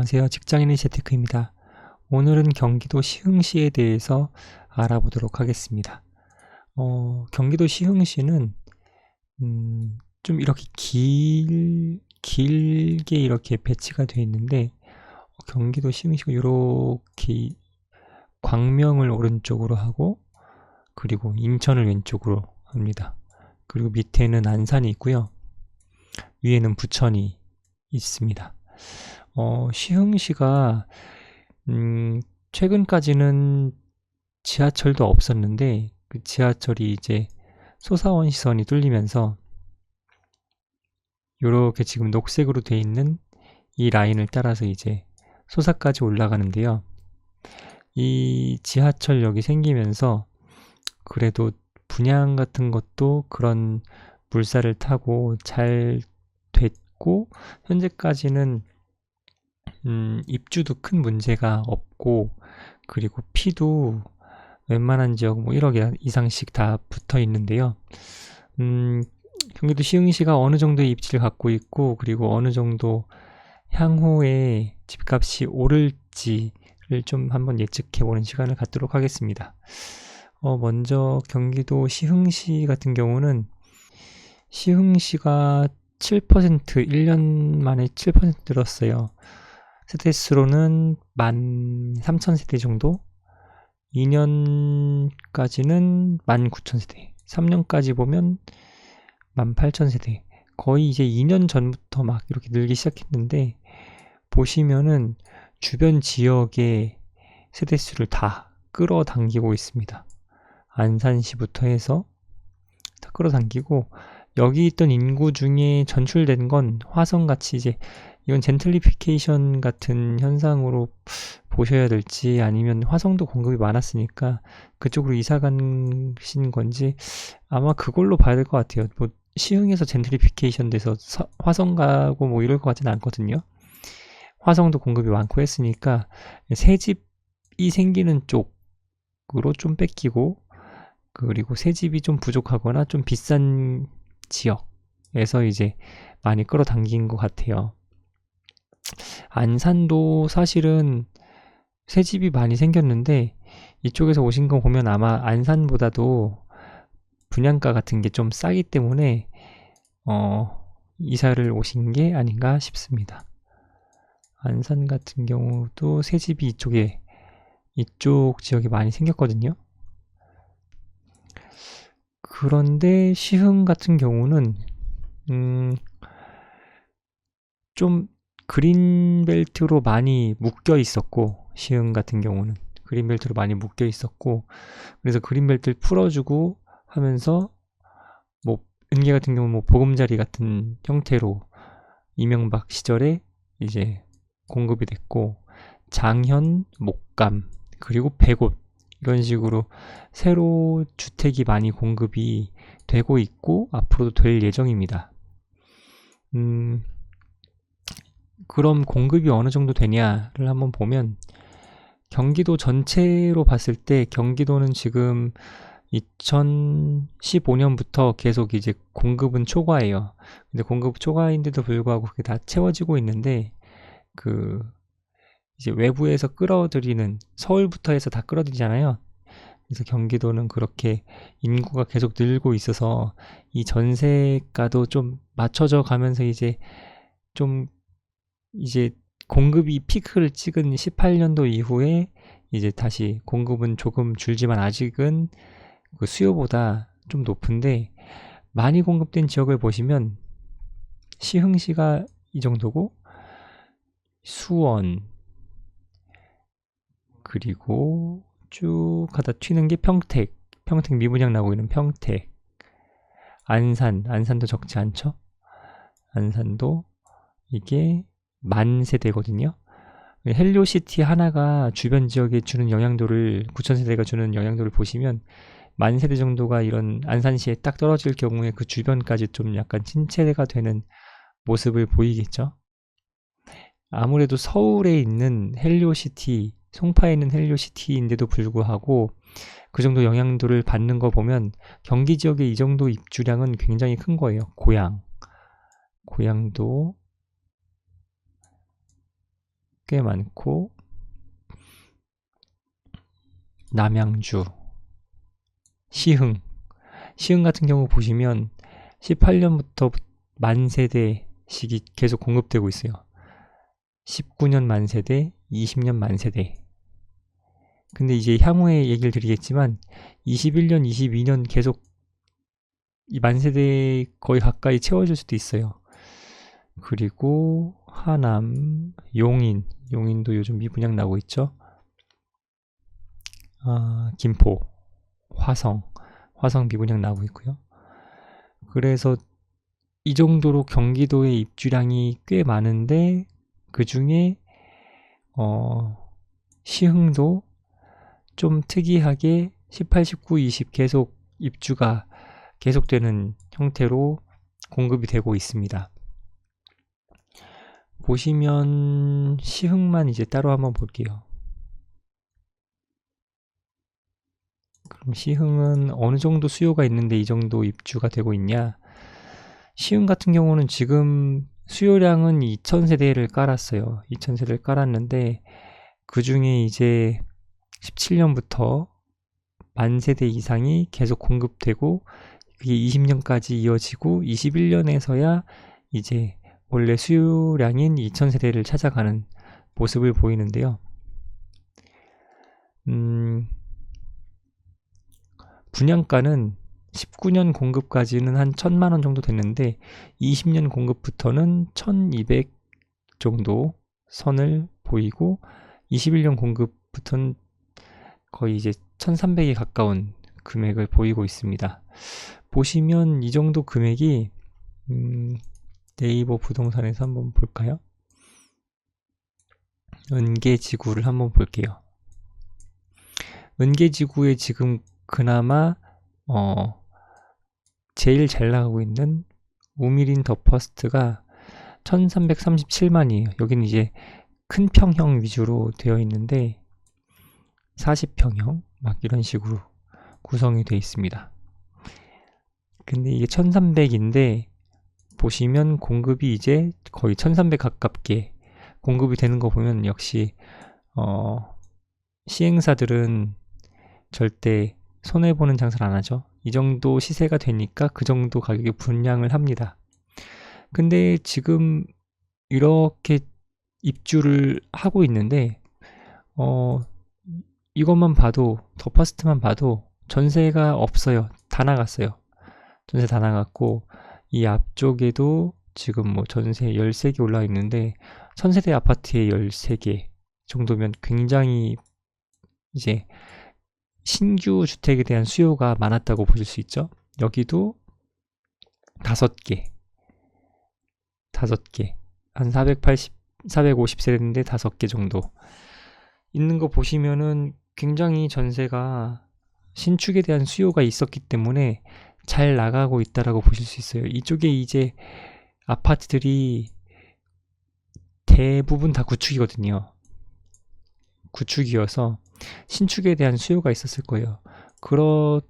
안녕하세요. 직장인의 재테크입니다. 오늘은 경기도 시흥시에 대해서 알아보도록 하겠습니다. 어, 경기도 시흥시는 음, 좀 이렇게 길, 길게 이렇게 배치가 되어 있는데 어, 경기도 시흥시가 이렇게 광명을 오른쪽으로 하고 그리고 인천을 왼쪽으로 합니다. 그리고 밑에는 안산이 있고요. 위에는 부천이 있습니다. 어, 시흥 시가 음, 최근까지는 지하철도 없었는데 그 지하철이 이제 소사원 시선이 뚫리면서 이렇게 지금 녹색으로 돼 있는 이 라인을 따라서 이제 소사까지 올라가는데요. 이 지하철역이 생기면서 그래도 분양 같은 것도 그런 물살을 타고 잘 됐고 현재까지는 음, 입주도 큰 문제가 없고 그리고 피도 웬만한 지역 뭐 1억 이상씩 다 붙어 있는데요. 음, 경기도 시흥시가 어느 정도의 입지를 갖고 있고 그리고 어느 정도 향후에 집값이 오를지를 좀 한번 예측해 보는 시간을 갖도록 하겠습니다. 어, 먼저 경기도 시흥시 같은 경우는 시흥시가 7% 1년 만에 7% 늘었어요. 세대수로는 13,000세대 정도 2년까지는 19,000세대 3년까지 보면 18,000세대 거의 이제 2년 전부터 막 이렇게 늘기 시작했는데 보시면은 주변 지역의 세대수를 다 끌어당기고 있습니다. 안산시부터 해서 다 끌어당기고 여기 있던 인구 중에 전출된 건 화성같이 이제 이건 젠틀리피케이션 같은 현상으로 보셔야 될지 아니면 화성도 공급이 많았으니까 그쪽으로 이사 가신 건지 아마 그걸로 봐야 될 것 같아요. 뭐 시흥에서 젠틀리피케이션 돼서 서, 화성 가고 뭐 이럴 것 같지는 않거든요. 화성도 공급이 많고 했으니까 새 집이 생기는 쪽으로 좀 뺏기고 그리고 새 집이 좀 부족하거나 좀 비싼 지역에서 이제 많이 끌어당긴 것 같아요. 안산도 사실은 새 집이 많이 생겼는데 이쪽에서 오신 거 보면 아마 안산보다도 분양가 같은 게 좀 싸기 때문에 어, 이사를 오신 게 아닌가 싶습니다. 안산 같은 경우도 새 집이 이쪽에 이쪽 지역에 많이 생겼거든요. 그런데 시흥 같은 경우는 음, 좀 그린벨트로 많이 묶여 있었고 시흥 같은 경우는 그린벨트로 많이 묶여 있었고 그래서 그린벨트를 풀어주고 하면서 뭐 은계 같은 경우 뭐 보금자리 같은 형태로 이명박 시절에 이제 공급이 됐고 장현 목감 그리고 백옷 이런 식으로 새로 주택이 많이 공급이 되고 있고 앞으로도 될 예정입니다. 음, 그럼 공급이 어느 정도 되냐를 한번 보면 경기도 전체로 봤을 때 경기도는 지금 2015년부터 계속 이제 공급은 초과예요. 근데 공급 초과인데도 불구하고 그게 다 채워지고 있는데 그 이제 외부에서 끌어들이는 서울부터 해서 다 끌어들이잖아요. 그래서 경기도는 그렇게 인구가 계속 늘고 있어서 이 전세가도 좀 맞춰져 가면서 이제 좀 이제 공급이 피크를 찍은 18년도 이후에 이제 다시 공급은 조금 줄지만 아직은 그 수요보다 좀 높은데 많이 공급된 지역을 보시면 시흥시가 이 정도고 수원 그리고 쭉 가다 튀는 게 평택 평택 미분양 나고 있는 평택. 안산 안산도 적지 않죠? 안산도 이게 만 세대거든요. 헬리오시티 하나가 주변 지역에 주는 영향도를 9천 세대가 주는 영향도를 보시면 만 세대 정도가 이런 안산시에 딱 떨어질 경우에 그 주변까지 좀 약간 침체가 되는 모습을 보이겠죠. 아무래도 서울에 있는 헬리오시티, 송파에 있는 헬리오시티인데도 불구하고 그 정도 영향도를 받는 거 보면 경기 지역의 이 정도 입주량은 굉장히 큰 거예요. 고향. 고향도 꽤 많고 남양주, 시흥, 시흥 같은 경우 보시면 18년부터 만세대 식이 계속 공급되고 있어요. 19년 만세대, 20년 만세대. 근데 이제 향후에 얘기를 드리겠지만 21년, 22년 계속 이 만세대 거의 가까이 채워질 수도 있어요. 그리고 하남, 용인, 용인도 요즘 미분양 나고 있죠. 아, 김포, 화성, 화성 미분양 나고 있고요. 그래서 이 정도로 경기도의 입주량이 꽤 많은데 그 중에 어, 시흥도 좀 특이하게 18, 19, 20 계속 입주가 계속되는 형태로 공급이 되고 있습니다. 보시면 시흥만 이제 따로 한번 볼게요. 그럼 시흥은 어느 정도 수요가 있는데 이 정도 입주가 되고 있냐? 시흥 같은 경우는 지금 수요량은 2000세대를 깔았어요. 2000세대를 깔았는데 그 중에 이제 17년부터 만 세대 이상이 계속 공급되고 그게 20년까지 이어지고 21년에서야 이제 원래 수요량인 2000세대를 찾아가는 모습을 보이는데요. 음, 분양가는 19년 공급까지는 한 1000만 원 정도 됐는데 20년 공급부터는 1200 정도 선을 보이고 21년 공급부터는 거의 이제 1300에 가까운 금액을 보이고 있습니다. 보시면 이 정도 금액이 음, 네이버 부동산에서 한번 볼까요? 은계지구를 한번 볼게요. 은계지구에 지금 그나마 어, 제일 잘 나가고 있는 우미린 더 퍼스트가 1337만이에요. 여기는 이제 큰 평형 위주로 되어 있는데 40평형 막 이런 식으로 구성이 되어 있습니다. 근데 이게 1300인데 보시면 공급이 이제 거의 1300 가깝게 공급이 되는 거 보면 역시 어, 시행사들은 절대 손해보는 장사를 안 하죠. 이 정도 시세가 되니까 그 정도 가격에 분양을 합니다. 근데 지금 이렇게 입주를 하고 있는데 어 이것만 봐도 더 퍼스트만 봐도 전세가 없어요. 다 나갔어요. 전세 다 나갔고 이 앞쪽에도 지금 뭐 전세 13개 올라 있는데 천세대 아파트에 13개 정도면 굉장히 이제 신규 주택에 대한 수요가 많았다고 보실 수 있죠. 여기도 5개 5개 한 480, 450세대인데 5개 정도 있는 거 보시면은 굉장히 전세가 신축에 대한 수요가 있었기 때문에 잘 나가고 있다라고 보실 수 있어요. 이쪽에 이제 아파트들이 대부분 다 구축이거든요. 구축이어서 신축에 대한 수요가 있었을 거예요. 그러,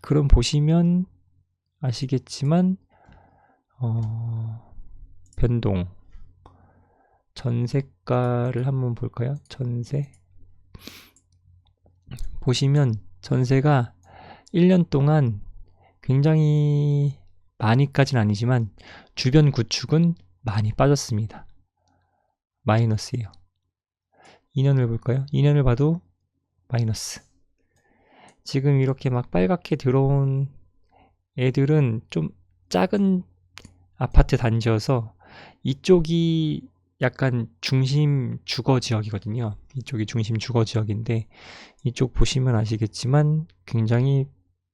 그럼 보시면 아시겠지만, 어, 변동. 전세가를 한번 볼까요? 전세. 보시면 전세가 1년 동안 굉장히 많이까지는 아니지만 주변 구축은 많이 빠졌습니다. 마이너스예요. 2년을 볼까요? 2년을 봐도 마이너스. 지금 이렇게 막 빨갛게 들어온 애들은 좀 작은 아파트 단지여서 이쪽이 약간 중심 주거 지역이거든요. 이쪽이 중심 주거 지역인데 이쪽 보시면 아시겠지만 굉장히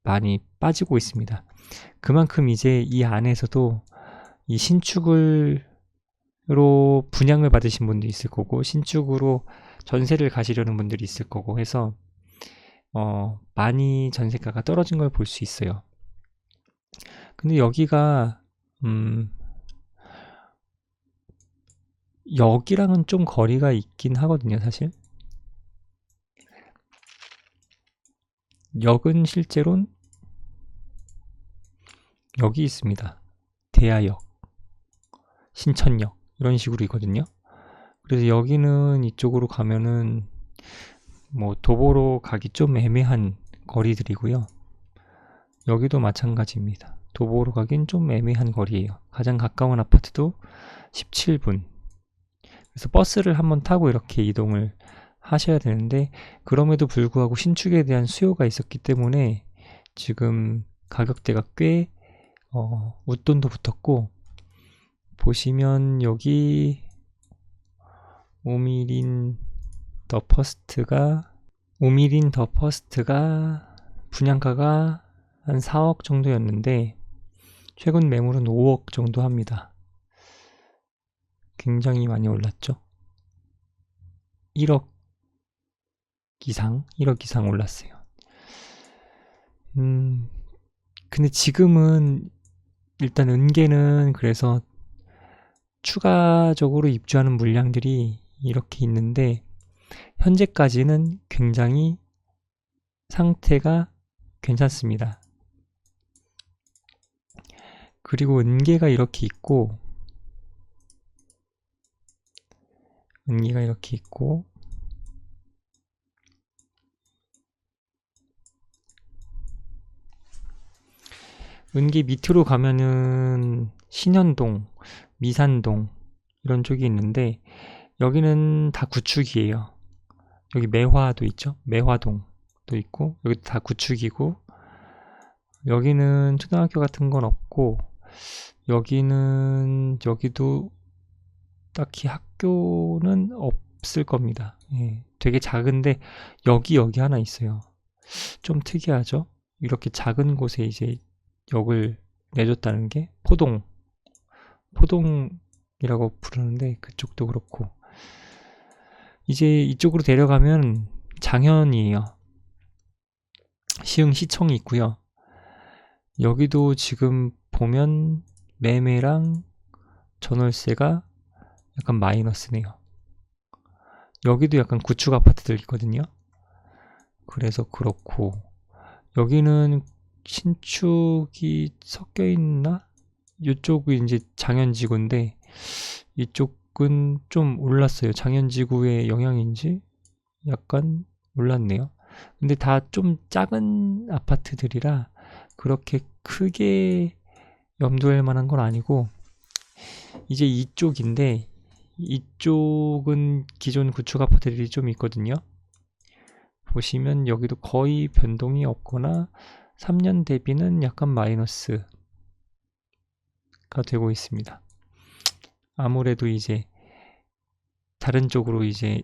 많이 빠지고 있습니다. 그만큼 이제 이 안에서도 이 신축으로 분양을 받으신 분도 있을 거고 신축으로 전세를 가시려는 분들이 있을 거고 해서 어, 많이 전세가가 떨어진 걸 볼 수 있어요. 근데 여기가 음, 여기랑은 좀 거리가 있긴 하거든요, 사실. 역은 실제로는 여기 있습니다. 대하역, 신천역 이런 식으로 있거든요. 그래서 여기는 이쪽으로 가면은 뭐 도보로 가기 좀 애매한 거리들이고요. 여기도 마찬가지입니다. 도보로 가긴 좀 애매한 거리예요. 가장 가까운 아파트도 17분. 그래서 버스를 한번 타고 이렇게 이동을 하셔야 되는데 그럼에도 불구하고 신축에 대한 수요가 있었기 때문에 지금 가격대가 꽤 어, 웃돈도 붙었고 보시면 여기 오미린 더 퍼스트가 오미린 더 퍼스트가 분양가가 한 4억 정도였는데 최근 매물은 5억 정도 합니다. 굉장히 많이 올랐죠. 1억 이상, 1억 이상 올랐어요. 음, 근데 지금은 일단 은계는 그래서 추가적으로 입주하는 물량들이 이렇게 있는데 현재까지는 굉장히 상태가 괜찮습니다. 그리고 은계가 이렇게 있고 은계가 이렇게 있고 은계 밑으로 가면은 신현동, 미산동 이런 쪽이 있는데 여기는 다 구축이에요. 여기 매화도 있죠. 매화동도 있고 여기 다 구축이고 여기는 초등학교 같은 건 없고 여기는 여기도 딱히 학교는 없을 겁니다. 예, 되게 작은데 여기 여기 하나 있어요. 좀 특이하죠? 이렇게 작은 곳에 이제 역을 내줬다는 게 포동 포동이라고 부르는데 그쪽도 그렇고 이제 이쪽으로 데려가면 장현이에요. 시흥 시청이 있고요. 여기도 지금 보면 매매랑 전월세가 약간 마이너스네요. 여기도 약간 구축 아파트들 있거든요. 그래서 그렇고 여기는 신축이 섞여 있나? 이쪽이 이제 장현지구인데 이쪽은 좀 올랐어요. 장현지구의 영향인지 약간 올랐네요. 근데 다 좀 작은 아파트들이라 그렇게 크게 염두할 만한 건 아니고 이제 이쪽인데 이쪽은 기존 구축 아파트들이 좀 있거든요. 보시면 여기도 거의 변동이 없거나 3년 대비는 약간 마이너스가 되고 있습니다. 아무래도 이제 다른 쪽으로 이제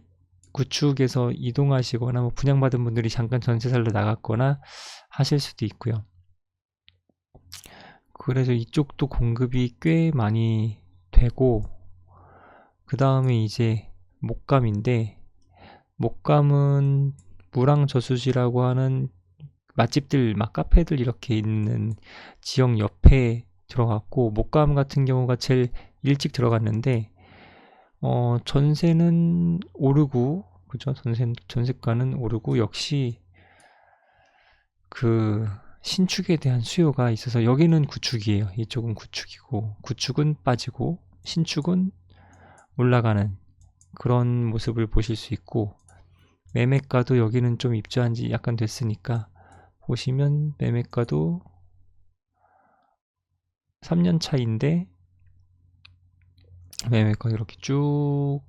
구축에서 이동하시거나 뭐 분양받은 분들이 잠깐 전세 살러 나갔거나 하실 수도 있고요. 그래서 이쪽도 공급이 꽤 많이 되고 그 다음에 이제 목감인데 목감은 무랑 저수지라고 하는 맛집들 막 카페들 이렇게 있는 지역 옆에 들어갔고 목감 같은 경우가 제일 일찍 들어갔는데 어 전세는 오르고 그죠 전세 전세가는 오르고 역시 그 신축에 대한 수요가 있어서 여기는 구축이에요. 이쪽은 구축이고 구축은 빠지고 신축은 올라가는 그런 모습을 보실 수 있고 매매가도 여기는 좀 입주한 지 약간 됐으니까 보시면 매매가도 3년 차인데 매매가 이렇게 쭉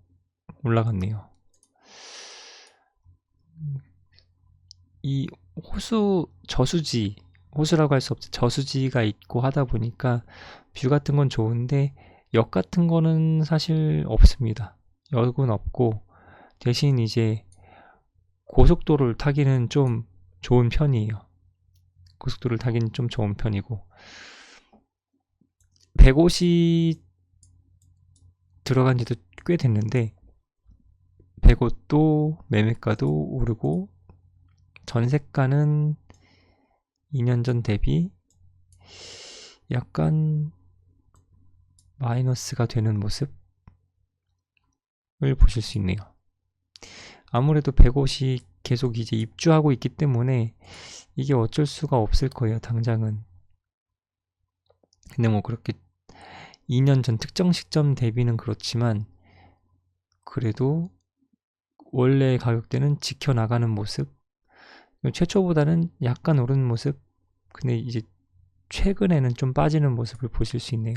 올라갔네요. 이 호수 저수지 호수라고 할 수 없죠. 저수지가 있고 하다 보니까 뷰 같은 건 좋은데 역 같은 거는 사실 없습니다. 역은 없고 대신 이제 고속도로를 타기는 좀 좋은 편이에요. 고속도로를 타기는 좀 좋은 편이고 105시 들어간 지도 꽤 됐는데 105도 매매가도 오르고 전세가는 2년 전 대비 약간 마이너스가 되는 모습을 보실 수 있네요. 아무래도 105시 계속 이제 입주하고 있기 때문에 이게 어쩔 수가 없을 거예요, 당장은. 근데 뭐 그렇게 2년 전 특정 시점 대비는 그렇지만 그래도 원래 가격대는 지켜나가는 모습. 최초보다는 약간 오르는 모습. 근데 이제 최근에는 좀 빠지는 모습을 보실 수 있네요.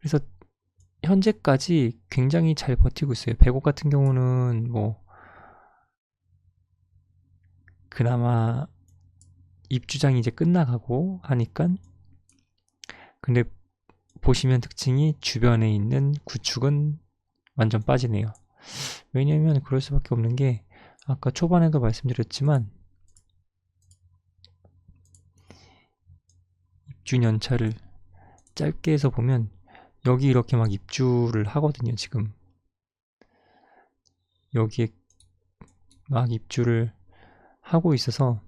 그래서 현재까지 굉장히 잘 버티고 있어요. 백옥 같은 경우는 뭐 그나마 입주장이 이제 끝나가고 하니까 근데 보시면 특징이 주변에 있는 구축은 완전 빠지네요. 왜냐면 그럴 수밖에 없는 게 아까 초반에도 말씀드렸지만 입주 연차를 짧게 해서 보면 여기 이렇게 막 입주를 하거든요, 지금. 여기에 막 입주를 하고 있어서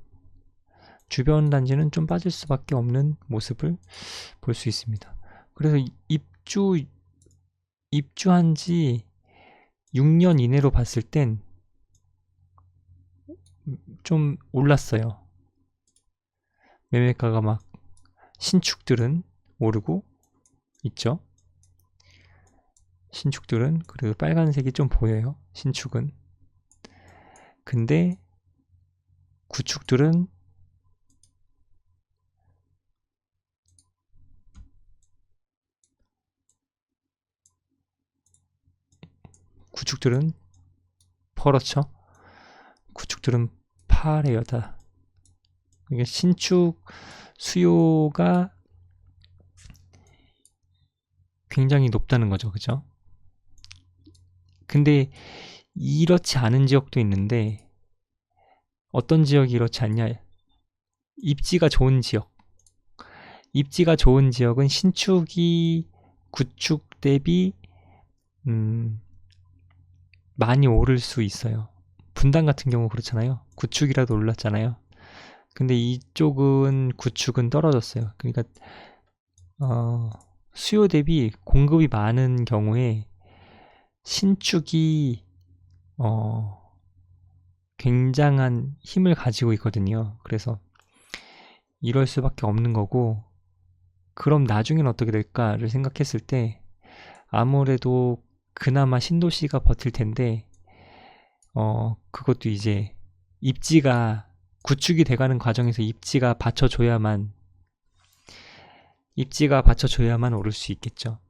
주변 단지는 좀 빠질 수밖에 없는 모습을 볼 수 있습니다. 그래서 이- 입주 입주한 지 6년 이내로 봤을 땐 좀 올랐어요. 매매가가 막 신축들은 오르고 있죠. 신축들은 그래도 빨간색이 좀 보여요. 신축은. 근데 구축들은 구축들은 퍼렇죠. 구축들은 파래요 다. 이게 신축 수요가 굉장히 높다는 거죠, 그죠? 근데 이렇지 않은 지역도 있는데 어떤 지역이 이렇지 않냐? 입지가 좋은 지역. 입지가 좋은 지역은 신축이 구축 대비 음, 많이 오를 수 있어요. 분당 같은 경우 그렇잖아요. 구축이라도 올랐잖아요. 근데 이쪽은 구축은 떨어졌어요. 그러니까 어, 수요 대비 공급이 많은 경우에 신축이 어, 굉장한 힘을 가지고 있거든요. 그래서 이럴 수밖에 없는 거고, 그럼 나중엔 어떻게 될까를 생각했을 때, 아무래도 그나마 신도시가 버틸 텐데, 어, 그것도 이제 입지가 구축이 돼가는 과정에서 입지가 받쳐줘야만, 입지가 받쳐줘야만 오를 수 있겠죠.